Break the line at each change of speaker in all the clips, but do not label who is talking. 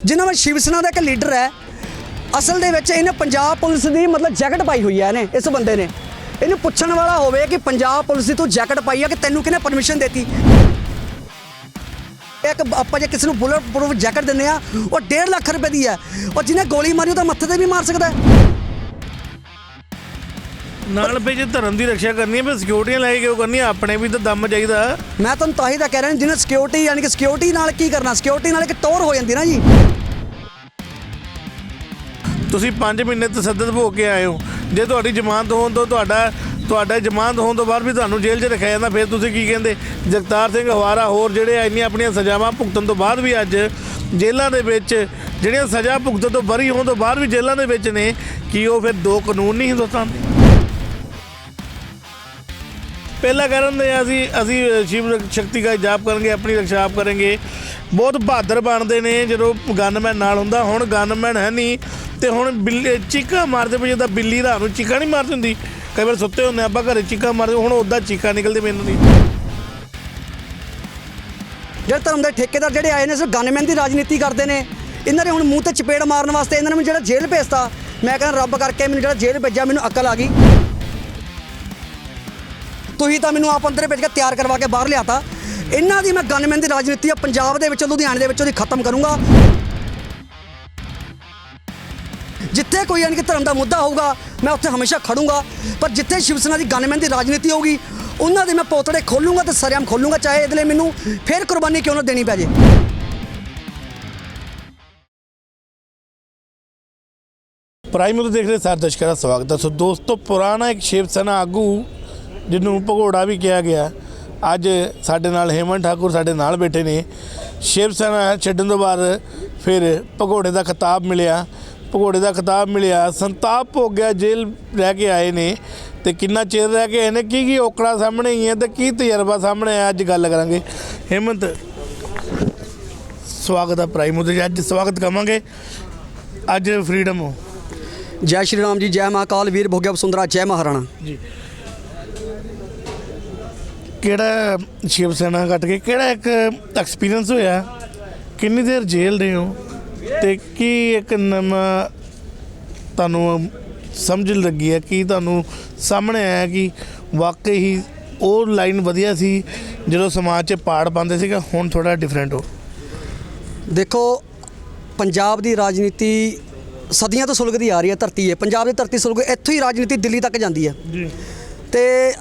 ਜਿਨ੍ਹਾਂ ਵਿੱਚ ਸ਼ਿਵ ਸੈਨਾ ਦਾ ਇੱਕ ਲੀਡਰ ਹੈ, ਅਸਲ ਦੇ ਵਿੱਚ ਇਹਨੇ ਪੰਜਾਬ ਪੁਲਿਸ ਦੀ ਮਤਲਬ ਜੈਕਟ ਪਾਈ ਹੋਈ ਹੈ ਇਹਨੇ, ਇਸ ਬੰਦੇ ਨੇ। ਇਹਨੂੰ ਪੁੱਛਣ ਵਾਲਾ ਹੋਵੇ ਕਿ ਪੰਜਾਬ ਪੁਲਿਸ ਦੀ ਤੂੰ ਜੈਕਟ ਪਾਈ ਹੈ ਕਿ ਤੈਨੂੰ ਕਿਹਨੇ ਪਰਮਿਸ਼ਨ ਦਿੱਤੀ? ਇੱਕ ਆਪਾਂ ਜੇ ਕਿਸੇ ਨੂੰ ਬੁਲਟ ਪ੍ਰੂਫ ਜੈਕਟ ਦਿੰਦੇ ਆ, ਉਹ 1.5 ਲੱਖ ਰੁਪਏ ਦੀ ਹੈ। ਉਹ ਜਿਹਨੇ ਗੋਲੀ ਮਾਰੀ ਉਹ ਤਾਂ ਮੱਥੇ ਤੇ ਵੀ ਮਾਰ ਸਕਦਾ ਹੈ।
ਨਾਲ ਵੀ ਜੇ ਧਰਮ ਦੀ ਰੱਖਿਆ ਕਰਨੀ ਹੈ ਫਿਰ ਸਿਕਿਉਰਟੀਆਂ ਲੈ ਕੇ ਕਿਉਂ ਕਰਨੀ ਆਪਣੇ ਵੀ ਤਾਂ ਦਮ ਚਾਹੀਦਾ।
ਮੈਂ ਤੁਹਾਨੂੰ ਤਾਂ ਹੀ ਤਾਂ ਕਹਿ ਰਿਹਾ ਜਿਹਨੇ ਸਿਕਿਉਰਿਟੀ ਯਾਨੀ ਕਿ ਸਿਕਿਉਰਿਟੀ ਨਾਲ ਕੀ ਕਰਨਾ? ਸਿਕਿਉਰਿਟੀ ਨਾਲ ਇੱਕ ਟੋਰ ਹੋ ਜਾਂਦੀ ਨਾ ਜੀ।
ਤੁਸੀਂ 5 ਮਹੀਨੇ ਤਸੱਦਦ ਭੋਗ ਕੇ ਆਏ ਹੋ। ਜੇ ਤੁਹਾਡੀ ਜ਼ਮਾਨਤ ਹੋਣ ਤੋਂ ਤੁਹਾਡਾ ਤੁਹਾਡਾ ਜ਼ਮਾਨਤ ਹੋਣ ਤੋਂ ਬਾਅਦ ਵੀ ਤੁਹਾਨੂੰ ਜੇਲ੍ਹ 'ਚ ਰੱਖਿਆ ਜਾਂਦਾ ਫਿਰ ਤੁਸੀਂ ਕੀ ਕਹਿੰਦੇ? ਜਗਤਾਰ ਸਿੰਘ ਹਵਾਰਾ ਹੋਰ ਜਿਹੜੇ ਇੰਨੀਆਂ ਆਪਣੀਆਂ ਸਜ਼ਾਵਾਂ ਭੁਗਤਣ ਤੋਂ ਬਾਅਦ ਵੀ ਅੱਜ ਜੇਲ੍ਹਾਂ ਦੇ ਵਿੱਚ ਜਿਹੜੀਆਂ ਸਜ਼ਾ ਭੁਗਤਣ ਤੋਂ ਬਰੀ ਹੋਣ ਤੋਂ ਬਾਅਦ ਵੀ ਜੇਲ੍ਹਾਂ ਦੇ ਵਿੱਚ ਨੇ ਕੀ ਉਹ ਫਿਰ ਦੋ ਕਾਨੂੰਨ ਨਹੀਂ ਹਿੰਦੁਸਤਾਨ ਦੇ? ਪਹਿਲਾਂ ਕਰਨ ਦੇ ਅਸੀਂ ਅਸੀਂ ਸ਼ਿਵ ਸ਼ਕਤੀ ਦਾ ਜਾਪ ਕਰਾਂਗੇ ਆਪਣੀ ਰੱਖਿਆ ਆਪ ਕਰਾਂਗੇ ਬਹੁਤ ਬਹਾਦਰ ਬਣਦੇ ਨੇ, ਜਦੋਂ ਗਨਮੈਨ ਨਾਲ ਹੁੰਦਾ, ਹੁਣ ਗਨਮੈਨ ਹੈ ਨਹੀਂ, ਤੇ ਹੁਣ ਬਿੱਲੀ, ਚੀਕਾ ਮਾਰਦੇ ਪਏ, ਜਿੱਦਾਂ ਬਿੱਲੀ ਰਾਤ ਨੂੰ ਚੀਕਾ ਨਹੀਂ ਮਾਰਦੀ ਹੁੰਦੀ। ਕਈ ਵਾਰ ਸੁੱਤੇ ਹੁੰਦੇ ਆਪਾਂ ਘਰੇ ਚੀਕਾ ਮਾਰਦੇ, ਹੁਣ ਉਦਾਂ ਚੀਕਾ ਨਿਕਲਦੇ ਮੈਨੂੰ ਨਹੀਂ
ਜਿਹੜੇ ਧਰਮ ਦੇ ਠੇਕੇਦਾਰ ਜਿਹੜੇ ਆਏ ਨੇ, ਸਿਰਫ ਗਨਮੈਨ ਦੀ ਰਾਜਨੀਤੀ ਕਰਦੇ ਨੇ। ਇਹਨਾਂ ਨੇ ਹੁਣ ਮੂੰਹ ਤੇ ਚਪੇੜ ਮਾਰਨ ਵਾਸਤੇ, ਇਹਨਾਂ ਨੇ ਮੈਨੂੰ ਜਿਹੜਾ ਜੇਲ੍ਹ ਭੇਜਤਾ, ਮੈਂ ਕਹਿੰਦਾ ਰੱਬ ਕਰਕੇ ਮੈਨੂੰ ਜਿਹੜਾ ਜੇਲ੍ਹ ਭੇਜਿਆ, ਮੈਨੂੰ ਅਕਲ ਆ ਗਈ। ਤੁਸੀਂ ਤਾਂ ਮੈਨੂੰ ਆਪ ਅੰਦਰ ਭੇਜ ਕੇ ਤਿਆਰ ਕਰਵਾ ਕੇ ਬਾਹਰ ਲਿਆਤਾ। ਇਹਨਾਂ ਦੀ ਮੈਂ ਗਨਮੈਨ ਦੀ ਰਾਜਨੀਤੀ ਆ, ਪੰਜਾਬ ਦੇ ਵਿੱਚ, ਲੁਧਿਆਣੇ ਦੇ ਵਿੱਚ, ਉਹਦੀ ਖਤਮ ਕਰੂੰਗਾ। ਜਿੱਥੇ ਕੋਈ ਯਾਨੀ ਕਿ ਧਰਮ ਦਾ ਮੁੱਦਾ ਹੋਊਗਾ, ਮੈਂ ਉੱਥੇ ਹਮੇਸ਼ਾ ਖੜੂੰਗਾ। ਪਰ ਜਿੱਥੇ ਸ਼ਿਵ ਸੈਨਾ ਦੀ ਗਨਮੈਨ ਦੀ ਰਾਜਨੀਤੀ ਹੋਊਗੀ, ਉਹਨਾਂ ਦੇ ਮੈਂ ਪੋਤੜੇ ਖੋਲੂੰਗਾ ਤੇ ਸਰਿਆਮ ਖੋਲੂੰਗਾ, ਚਾਹੇ ਇਹਦੇ ਲਈ ਮੈਨੂੰ ਫੇਰ ਕੁਰਬਾਨੀ ਕਿਉਂ ਨਾ ਦੇਣੀ ਪੈ ਜੇ।
ਪ੍ਰਾਈਮ ਤੋਂ ਦੇਖ ਰਹੇ ਸਾਰੇ ਦਰਸ਼ਕਾਂ ਦਾ ਸਵਾਗਤ ਹੈ। ਸੋ ਦੋਸਤੋ, ਪੁਰਾਣਾ ਇੱਕ ਸ਼ਿਵ ਸੈਨਾ ਆਗੂ ਜਿਹਨੂੰ ਭਗੋੜਾ ਵੀ ਕਿਹਾ ਗਿਆ। ਅੱਜ ਸਾਡੇ ਨਾਲ ਹੇਮੰਤ ਠਾਕੁਰ ਸਾਡੇ ਨਾਲ ਬੈਠੇ ਨੇ। ਸ਼ਿਵ ਸੈਨਾ ਛੱਡਣ ਤੋਂ ਬਾਅਦ ਫਿਰ ਭਗੋੜੇ ਦਾ ਖਿਤਾਬ ਮਿਲਿਆ। ਭਗੋੜੇ ਦਾ ਖਿਤਾਬ ਮਿਲਿਆ। ਸੰਤਾਪ ਹੋ ਗਿਆ ਜੇਲ੍ਹ ਰਹਿ ਕੇ ਆਏ ਨੇ। ਤੇ ਕਿੰਨਾ ਚਿਰ ਰਹਿ ਕੇ ਆਏ ਨੇ? ਕੀ ਕੀ ਔਕੜਾ ਸਾਹਮਣੇ ਹੀ ਹੈ ਤੇ ਕੀ ਤਜਰਬਾ ਸਾਹਮਣੇ ਆਇਆ? ਅੱਜ ਗੱਲ ਕਰਾਂਗੇ। ਹੇਮੰਤ ਸਵਾਗਤ ਹੈ ਪ੍ਰਾਈਮ ਉਤੇ ਅੱਜ ਸਵਾਗਤ ਕਰਾਂਗੇ। ਅੱਜ ਫਰੀडम ਹੋ।
ਜੈ ਸ਼੍ਰੀ ਰਾਮ ਜੀ ਜੈ ਮਹਾਕਾਲ। ਵੀਰ ਭੋਗਿਆ ਸੁੰਦਰਾ ਜੈ ਮਹਾਰਾਣਾ।
ਜੀ। ਕਿਹੜਾ ਸ਼ਿਵ ਸੈਨਾ ਕੱਟ ਕੇ ਕਿਹੜਾ ਇੱਕ ਐਕਸਪੀਰੀਅੰਸ ਹੋਇਆ? ਕਿੰਨੀ ਦੇਰ ਜੇਲ੍ਹ ਦੇ ਹੋ? ਤੇ ਕੀ ਇੱਕ ਨਵਾਂ ਤੁਹਾਨੂੰ ਸਮਝ ਲੱਗੀ ਹੈ ਕੀ ਤੁਹਾਨੂੰ ਸਾਹਮਣੇ ਆਇਆ ਕਿ ਵਾਕਈ ਹੀ ਉਹ ਲਾਈਨ ਵਧੀਆ ਸੀ ਜਦੋਂ ਸਮਾਜ 'ਚ ਪਾੜ ਪਾਉਂਦੇ ਸੀਗਾ ਹੁਣ ਥੋੜਾ ਡਿਫਰੈਂਟ ਹੋ?
ਦੇਖੋ ਪੰਜਾਬ ਦੀ ਰਾਜਨੀਤੀ ਸਦੀਆਂ ਤੋਂ ਸੁਲਗਦੀ ਆ ਰਹੀ ਹੈ ਧਰਤੀ ਹੈ ਪੰਜਾਬ ਦੀ ਧਰਤੀ ਸੁਲਗ ਇੱਥੋਂ ਹੀ ਰਾਜਨੀਤੀ ਦਿੱਲੀ ਤੱਕ ਜਾਂਦੀ ਹੈ।
ਜੀ।
ਤੇ